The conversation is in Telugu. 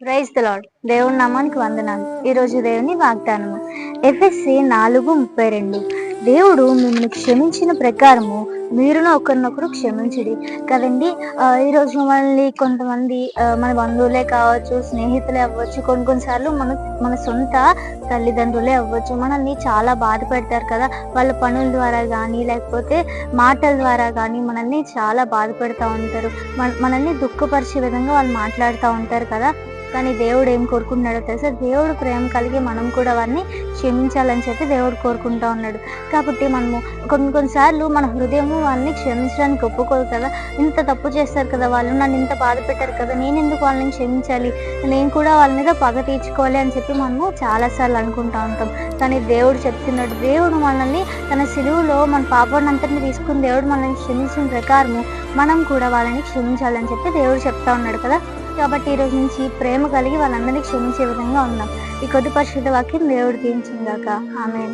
ప్రైజ్ ద లాడ్ దేవుని నామానికి వందనాలు. ఈరోజు దేవుని వాగ్దానము. ఎఫ్ఎస్సి నాలుగు ముప్పై రెండు. దేవుడు మిమ్మల్ని క్షమించిన ప్రకారము మీరును ఒకరినొకరు క్షమించడి. కదండి ఈరోజు మనల్ని కొంతమంది మన బంధువులే కావచ్చు స్నేహితులే అవ్వచ్చు కొన్ని కొన్నిసార్లు మన మన సొంత తల్లిదండ్రులే అవ్వచ్చు మనల్ని చాలా బాధ పెడతారు కదా. వాళ్ళ పనుల ద్వారా కానీ లేకపోతే మాటల ద్వారా కానీ మనల్ని చాలా బాధ పెడతా ఉంటారు. మన మనల్ని దుఃఖపరిచే విధంగా వాళ్ళు మాట్లాడుతూ ఉంటారు కదా. కానీ దేవుడు ఏం కోరుకుంటున్నాడో తెలుసా? దేవుడు ప్రేమ కలిగి మనం కూడా అవన్నీ క్షమించాలని చెప్పి దేవుడు కోరుకుంటా ఉన్నాడు. కాబట్టి మనము కొన్ని కొన్నిసార్లు మన హృదయము వాళ్ళని క్షమించడానికి ఒప్పుకోదు కదా? ఇంత తప్పు చేస్తారు కదా వాళ్ళు? నన్ను ఇంత బాధ పెట్టారు కదా? నేను ఎందుకు వాళ్ళని క్షమించాలి? నేను కూడా వాళ్ళ మీద పగ తీర్చుకోవాలి అని చెప్పి మనము చాలాసార్లు అనుకుంటా ఉంటాం. కానీ దేవుడు చెప్తున్నాడు దేవుడు మనల్ని తన సిలువులో మన పాపాన్ని అంతటిని తీసుకుని దేవుడు మనల్ని క్షమించిన ప్రకారము మనం కూడా వాళ్ళని క్షమించాలని చెప్పి దేవుడు చెప్తా ఉన్నాడు కదా? కాబట్టి ఈ రోజు నుంచి ప్రేమ కలిగి వాళ్ళందరినీ క్షమించే విధంగా ఉన్నాం ఈ కొద్ది పరిశుద్ధ వాక్యం దేవుడు తీయించిందాక ఆమె